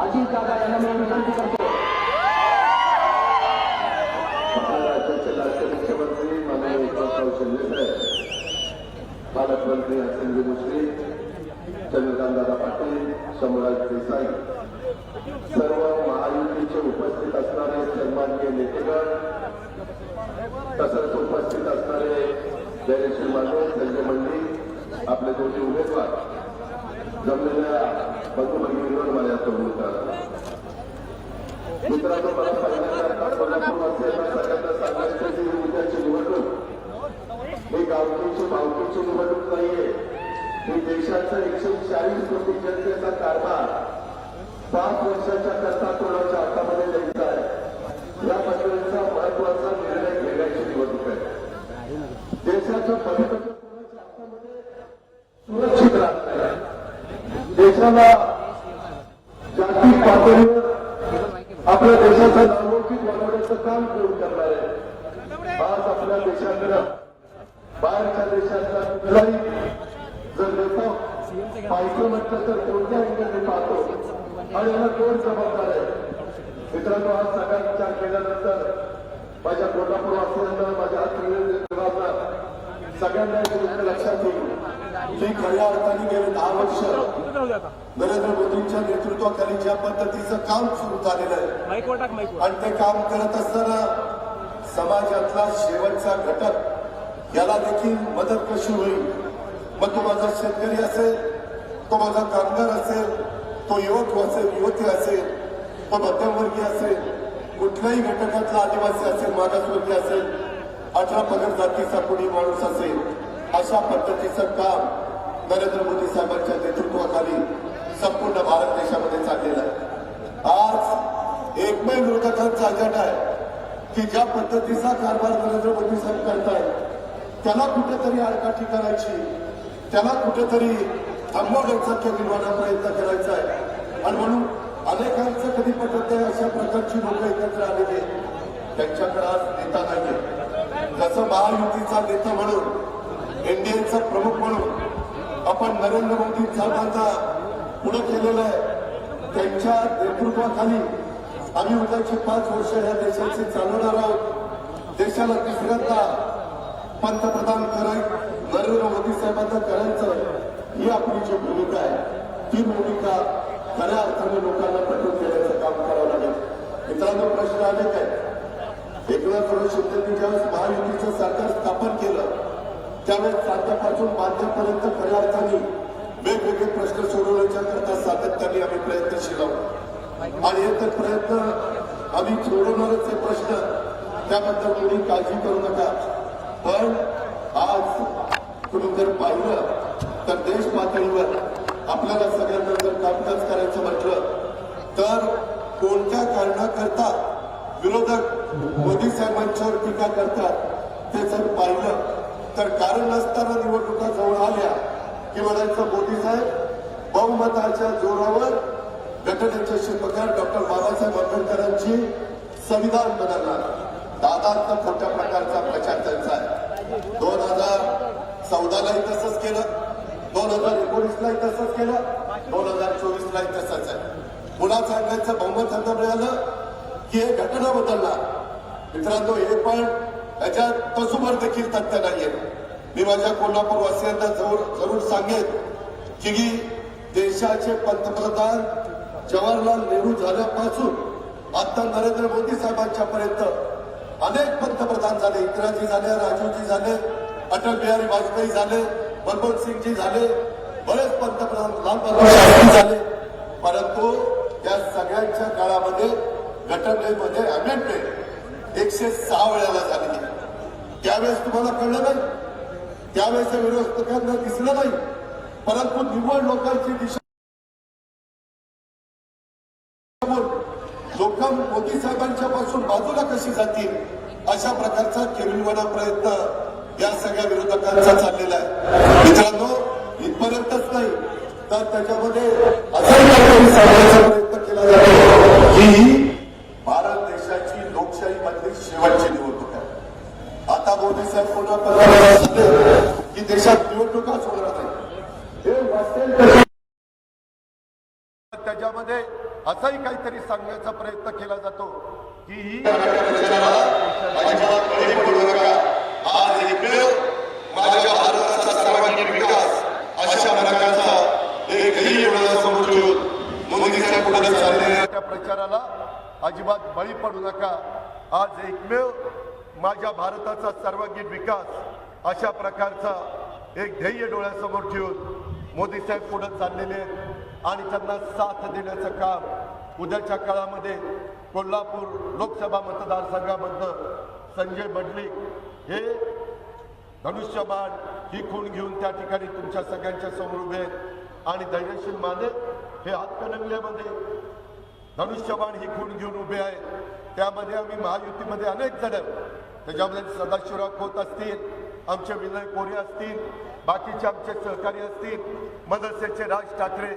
अजित दादा यांना मी विनंती करतो. आपल्या राज्याचे मुख्यमंत्री माननीय पालकमंत्री हसनजी मुश्री चंद्रकांतदादा पाटील शंभूराज देसाई सर्व महायुतीचे उपस्थित असणारे सन्माननीय नेतेगण तसंच उपस्थित असणारे जयश्री मानव संजय मंडी आपले दोन्ही उमेदवार जमलेल्या बंधू भगिनींवर मला याचं बोलतात मित्रांनो मला पहिल्यांदा कोल्हापूरवासियांना सगळ्यांना सांगायचं की उद्याची निवडणूक ही गावकीची मावकीची निवडणूक नाहीये ही देशाचा एकशे चाळीस कोटी जनतेचा कारभार पाच वर्षाच्या करता कोणाच्या हातामध्ये द्यायचा आहे या पद्धतीचा महत्त्वाचा निर्णय घेण्याची निवडणूक आहे देशाचं भवितव्य कोणाच्या हातामध्ये सुरक्षित राहत नाही. देशाला जागतिक पातळीवर आपल्या देशाचं नावलौकिक बनवण्याचं काम करून करणार आहे. आज आपल्या देशाकडं बाहेरच्या देशातला कुठलाही जर नेता पाहिजे म्हटलं तर कोणत्या अँगलने पाहतो? आणि याला कोण जबाबदार आहे? मित्रांनो आज सगळा विचार केल्यानंतर माझ्या कोल्हापूर वासियांना माझ्या आत्मनिर्भरांना सगळ्यांना एक गोष्ट लक्षात येईल की खऱ्या अर्थाने गेले दहा वर्ष नरेंद्र मोदींच्या नेतृत्वाखाली ज्या पद्धतीचं काम सुरू झालेलं आहे आणि ते काम करत असताना समाजातला शेवटचा घटक याला देखील मदत कशी होईल? मग तो माझा शेतकरी असेल तो माझा कामगार असेल तो युवक असेल युवती असेल तो मध्यमवर्गीय असेल कुठल्याही घटकातला आदिवासी असेल मागासवर्गीय असेल अठरा पगड जातीचा कोणी माणूस असेल अशा पद्धतीचं काम नरेंद्र मोदी साहेबांच्या नेतृत्वाखाली संपूर्ण भारत देशामध्ये चाललेलं आहे. आज एकमेव विरोधकांचा अजेंडा आहे की ज्या पद्धतीचा कारभार नरेंद्र मोदी साहेब करतायत त्याला कुठेतरी आडकाठी करायची त्याला कुठेतरी थांबवण्याचा निर्माणा प्रयत्न करायचा आहे. आणि म्हणून अनेकांचं कधी पटत नाही अशा प्रकारची लोक एकत्र आलेली त्यांच्याकडे आज नेता नाही जसं महायुतीचा नेता म्हणून एनडीएचा प्रमुख म्हणून आपण नरेंद्र मोदी साहेबांचा पुढे केलेला आहे. त्यांच्या नेतृत्वाखाली आम्ही उद्याची पाच वर्ष या देशाची चालवणार आहोत. देशाला तिसऱ्यांदा पंतप्रधान कराय नरेंद्र मोदी साहेबांना करायचं ही आपली जी भूमिका आहे ती भूमिका खऱ्या अर्थाने लोकांना पटवून देण्याचं काम करावं लागेल. मित्रांनो प्रश्न अनेक आहे एकनाथ शिंदेनी ज्यावेळेस महायुतीचं सरकार स्थापन केलं त्यावेळेस प्रांतापासून माध्यमपर्यंत खऱ्या अर्थाने वेगवेगळे प्रश्न सोडवण्याच्या करता सातत्याने आम्ही प्रयत्नशील आहोत. आणि हे तर प्रयत्न आम्ही सोडवणारच हे प्रश्न. त्याबद्दल कोणी काळजी करू नका. पण आज तुम्ही जर पाहिलं तर देश पातळीवर आपल्याला सगळ्यांना जर कामकाज करायचं म्हटलं तर कोणत्या कारणाकरता विरोधक मोदी साहेबांच्यावर टीका करतात ते जर पाहिलं तर कारण नसताना निवडणुका जवळ आल्या की म्हणायचं मोदी साहेब बहुमताच्या जोरावर घटनेचे शिल्पकार डॉक्टर बाबासाहेब आंबेडकरांची संविधान बदलणार. दादांचा खोट्या प्रकारचा प्रचार त्यांचा आहे. दोन हजार चौदालाही तसंच केलं. दोन हजार एकोणीसलाही तसंच केलं. दोन हजार चोवीसलाही तसंच आहे. पुन्हा सांगायचं बहुमत हातात मिळालं की हे घटना बदलणार. मित्रांनो हे पण त्याच्यात पशुभर देखील तथ्य नाहीये. मी माझ्या कोल्हापूर वासियांना जरूर जरूर सांगेन की देशाचे पंतप्रधान जवाहरलाल नेहरू झाल्यापासून आता नरेंद्र मोदी साहेबांच्या पर्यंत अनेक पंतप्रधान झाले. इंदिराजी झाले राजीवजी झाले अटल बिहारी वाजपेयी झाले मनमोहन सिंगजी झाले बरेच पंतप्रधान लालबहादूर शास्त्री झाले. परंतु या सगळ्यांच्या काळामध्ये घटनेमध्ये अमेंडमेंट एकशे सहा वेळाला झालेली त्यावेळेस तुम्हाला कळलं नाही? त्यावेळेस विरोधकांना दिसलं नाही. परंतु निव्वळ लोकांची दिशा लोक मोदी साहेबांच्या पासून बाजूला कशी जातील अशा प्रकारचा केविलवाना प्रयत्न या सगळ्या विरोधकांचा चाललेला आहे. मित्रांनो इथपर्यंतच नाही तर त्याच्यामध्ये असं काहीतरी सांगण्याचा प्रयत्न केला जातो. ही भारत देशाची लोकशाही मधली शेवटची निवडणूक आहे. आता मोदी साहेब पुन्हा पंतप्रधान झाले. की देशात निवडणुकाच होणार नाही त्याच्यामध्ये असाही काहीतरी सांगण्याचा प्रयत्न केला जातो की ही अजिबात आज एकमेव माझ्या भारताचा सर्वांगीण विकास अशा प्रकारचा एक ध्येय डोळ्यासमोर ठेवून मोदी पुढे चाललेले त्या प्रचाराला अजिबात बळी पडू नका. आज एकमेव माझ्या भारताचा सर्वांगीण विकास. अशा प्रकारचा एक ध्येय डोळ्यासमोर ठेवून मोदी साहेब पुढे चाललेले आहेत. आणि त्यांना साथ देण्याचं काम उद्याच्या काळामध्ये कोल्हापूर लोकसभा मतदारसंघामधनं संजय बडलिक हे धनुष्यबाण ही खूण घेऊन त्या ठिकाणी तुमच्या सगळ्यांच्या समोर उभे आहेत. आणि धैर्यशील माने हे हातकणंगल्यामध्ये धनुष्यबाण ही खूण घेऊन उभे आहेत. त्यामध्ये आम्ही महायुतीमध्ये अनेक जण त्याच्यामध्ये सदाशिवराव खोत असतील आमचे विनय कोरे असतील बाकीचे आमचे सहकारी असतील मनसेचे राज ठाकरे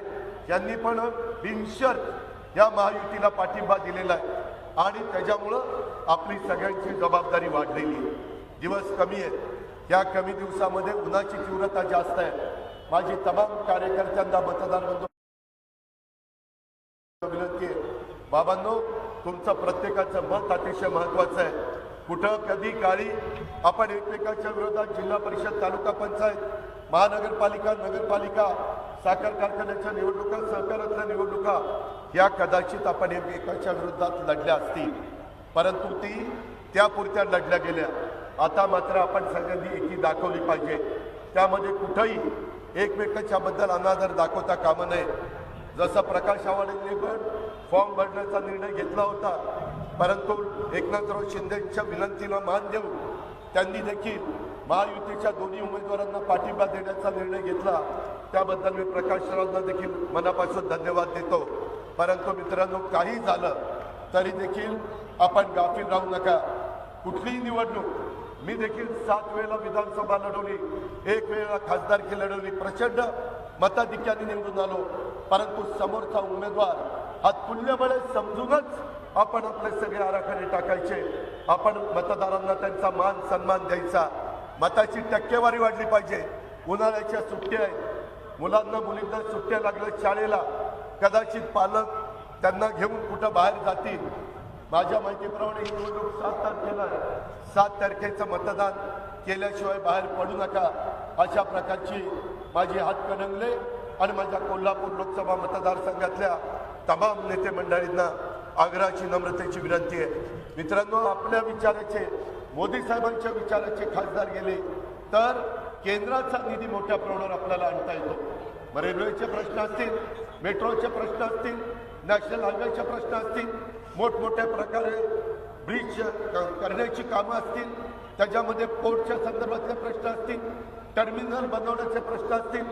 यांनी पण बिनशर्त या महायुतीला पाठिंबा दिलेला आहे. आणि त्याच्यामुळं आपली सगळ्यांची जबाबदारी वाढलेली आहे. दिवस कमी आहेत. या कमी दिवसामध्ये उन्हाची तीव्रता जास्त आहे. माझी तमाम कार्यकर्त्यांना मतदार बंधू विनंती आहे. बाबांनो तुमचं प्रत्येकाचं मत अतिशय महत्वाचं आहे. कुठं कधी काळी आपण एकमेकांच्या विरोधात जिल्हा परिषद तालुका पंचायत महानगरपालिका नगरपालिका साखर कारखान्याच्या निवडणुका सहकारातल्या निवडणुका या कदाचित आपण एकमेकांच्या विरोधात लढल्या असतील. परंतु ती त्यापुरत्या लढल्या गेल्या. आता मात्र आपण सगळ्यांनी एकी दाखवली पाहिजे. त्यामध्ये कुठंही एकमेकाच्या बद्दल अनादर दाखवता कामा नये. जसं प्रकाश आवाडेंनी पण फॉर्म भरण्याचा निर्णय घेतला होता परंतु एकनाथराव शिंदेच्या विनंतीला मान देऊन त्यांनी देखील महायुतीच्या दोन्ही उमेदवारांना पाठिंबा देण्याचा निर्णय घेतला. त्याबद्दल मी प्रकाशरावांना देखील मनापासून धन्यवाद देतो. परंतु मित्रांनो काही झालं तरी देखील आपण गाफील राहू नका. कुठलीही निवडणूक मी देखील सात वेळेला विधानसभा लढवली एक वेळेला खासदारकी लढवली प्रचंड मताधिक्याने निवडून आलो. परंतु समोरचा उमेदवार आज तुल्यबळे समजूनच आपण आपले सगळे आराखडे टाकायचे. आपण मतदारांना त्यांचा मान सन्मान द्यायचा. मताची टक्केवारी वाढली पाहिजे. उन्हाळ्याच्या सुट्ट्या आहेत. मुलांना मुलींना सुट्ट्या लागल्या शाळेला. कदाचित पालक त्यांना घेऊन कुठं बाहेर जातील. माझ्या माहितीप्रमाणे ही निवडणूक सात तारखेला सात तारखेचं मतदान केल्याशिवाय बाहेर पडू नका. अशा प्रकारची माझी हात कणंगले आणि माझ्या कोल्हापूर लोकसभा मतदारसंघातल्या तमाम नेते मंडळींना आग्रहाची नम्रतेची विनंती आहे. मित्रांनो आपल्या विचाराचे मोदी साहेबांच्या विचाराचे खासदार गेले तर केंद्राचा निधी मोठ्या प्रमाणावर आपल्याला आणता येतो. मग रेल्वेचे प्रश्न असतील मेट्रोचे प्रश्न असतील नॅशनल हायवेचे प्रश्न असतील मोठमोठ्या प्रकारे ब्रिज क- करण्याची कामं असतील त्याच्यामध्ये पोर्टच्या संदर्भातले प्रश्न असतील टर्मिनल बनवण्याचे प्रश्न असतील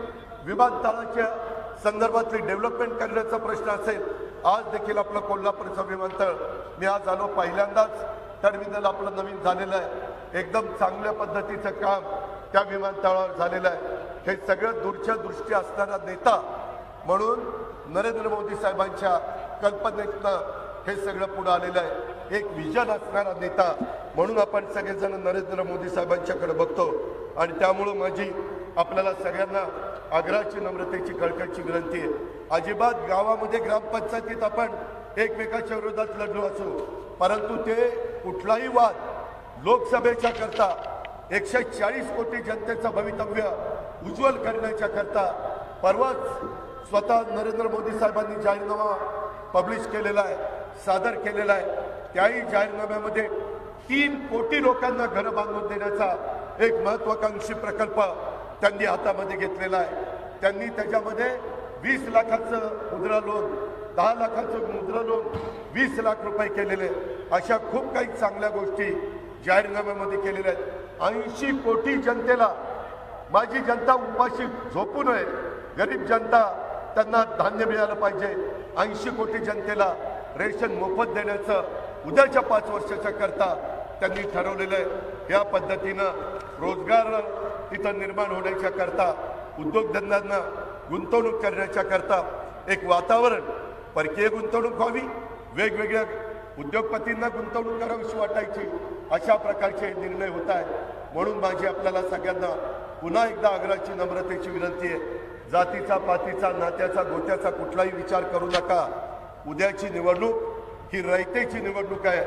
विमानतळाच्या संदर्भातली डेव्हलपमेंट करण्याचा प्रश्न असेल आज देखील आपलं कोल्हापूरचं विमानतळ मी आज आलो पहिल्यांदाच. टर्मिनल आपलं नवीन झालेलं आहे. एकदम चांगल्या पद्धतीचं काम त्या विमानतळावर झालेलं आहे. हे सगळं दूरच्या दृष्टी असणारा नेता म्हणून नरेंद्र मोदी साहेबांच्या कल्पनेतनं हे सगळं पुढं आलेलं आहे. एक विजन असणारा नेता म्हणून आपण सगळेजण नरेंद्र मोदी साहेबांच्याकडे बघतो. आणि त्यामुळं माझी आपल्याला सगळ्यांना आग्रहाची नम्रतेची कळकळची विनंती आहे. अजिबात गावामध्ये ग्रामपंचायतीत आपण एकमेकाच्या विरोधात लढलो असू. परंतु ते कुठलाही वाद लोकसभेच्या करता एकशे चाळीस कोटी जनतेचं भवितव्य उज्ज्वल करण्याच्या करता परवाच स्वतः नरेंद्र मोदी साहेबांनी जाहीरनामा पब्लिश केलेला आहे सादर केलेला आहे. त्याही जाहीरनाम्यामध्ये तीन कोटी लोकांना घरं बांधून देण्याचा एक महत्वाकांक्षी प्रकल्प त्यांनी हातामध्ये घेतलेला आहे. त्यांनी त्याच्यामध्ये वीस लाखाचं मुद्रा लोन दहा लाखाचं मुद्रा लोन वीस लाख रुपये केलेले अशा खूप काही चांगल्या गोष्टी जाहीरनाम्यामध्ये केलेल्या आहेत. ऐंशी कोटी जनतेला माझी जनता उपाशी झोपू नये. गरीब जनता त्यांना धान्य मिळालं पाहिजे. ऐंशी कोटी जनतेला रेशन मोफत देण्याचं उद्याच्या पाच वर्षाच्या करता त्यांनी ठरवलेलं आहे. या पद्धतीनं रोजगार तिथं निर्माण होण्याच्या करता उद्योगधंद्यांना गुंतवणूक करण्याच्या करता एक वातावरण परकीय गुंतवणूक व्हावी वेगवेगळ्या उद्योगपतींना गुंतवणूक करावीशी वाटायची. अशा प्रकारचे निर्णय होत आहेत. म्हणून माझी आपल्याला सगळ्यांना पुन्हा एकदा आग्रहाची नम्रतेची विनंती आहे. जातीचा पातीचा नात्याचा गोत्याचा कुठलाही विचार करू नका. उद्याची निवडणूक ही रयतेची निवडणूक आहे.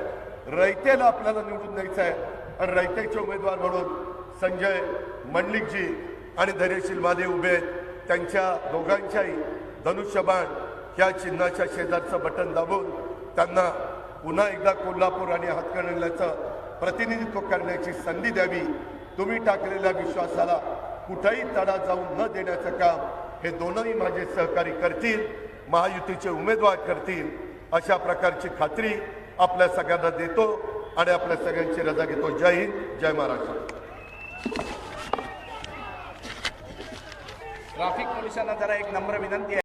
रयतेला आपल्याला निवडून द्यायचं आहे. आणि रयतेचे उमेदवार म्हणून संजय मंडलिकजी आणि धैर्यशील माले उभे आहेत. त्यांच्या दोघांच्याही धनुष्यबाण या चिन्हाच्या शेजारचं बटन दाबून त्यांना पुन्हा एकदा कोल्हापूर आणि हातकणंगल्याचं प्रतिनिधित्व करण्याची संधी द्यावी. तुम्ही टाकलेल्या विश्वासाला कुठेही तडा जाऊन न देण्याचं काम हे दोनही माझे सहकारी करतील महायुतीचे उमेदवार करतील. अशा प्रकारची खात्री आपल्या सगळ्यांना देतो आणि आपल्या सगळ्यांची रजा घेतो. जय हिंद जय महाराष्ट्र. ट्रॅफिक पोलिसांना जरा एक नम्र विनंती आहे.